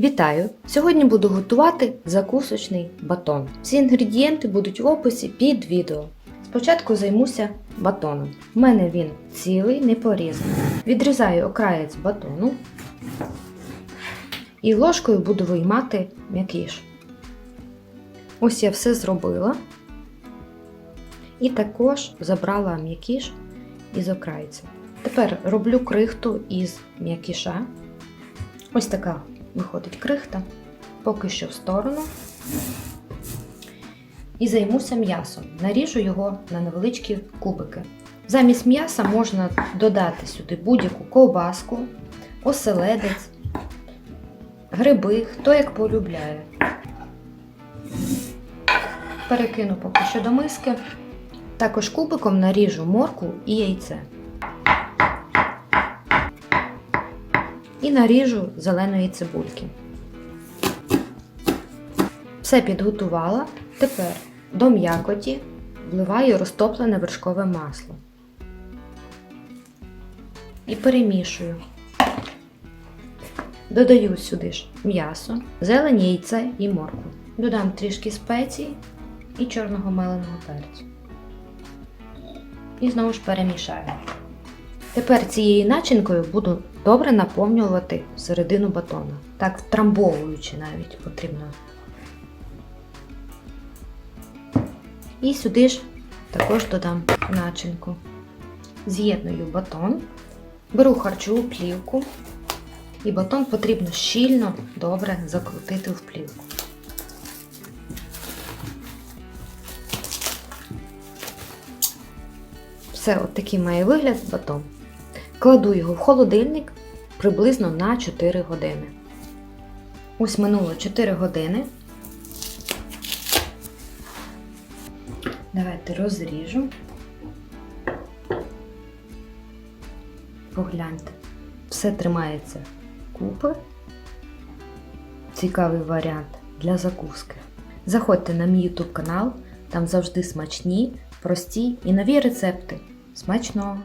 Вітаю! Сьогодні буду готувати закусочний батон. Всі інгредієнти будуть в описі під відео. Спочатку займуся батоном. У мене він цілий, не порізаний. Відрізаю окраєць батону і ложкою буду виймати м'якіш. Ось я все зробила. І також забрала м'якіш із окрайця. Тепер роблю крихту із м'якіша. Ось така виходить крихта. Поки що в сторону. І займуся м'ясом. Наріжу його на невеличкі кубики. Замість м'яса можна додати сюди будь-яку ковбаску, оселедець, гриби, хто як полюбляє. Перекину поки що до миски. Також кубиком наріжу морку і яйце. І наріжу зеленої цибульки. Все підготувала. Тепер до м'якоті вливаю розтоплене вершкове масло. І перемішую. Додаю сюди ж м'ясо, зелень, яйце і моркву. Додам трішки спецій і чорного меленого перцю. І знову ж перемішаю. Тепер цією начинкою буду добре наповнювати середину батона. Так, втрамбовуючи навіть потрібно. І сюди ж також додам начинку. З'єдную батон, беру харчову плівку, і батон потрібно щільно добре закрутити в плівку. Все, от такий має вигляд батон. Кладу його в холодильник приблизно на 4 години. Ось минуло 4 години. Давайте розріжу. Погляньте. Все тримається купи. Цікавий варіант для закуски. Заходьте на мій YouTube канал, там завжди смачні, прості і нові рецепти. Смачного!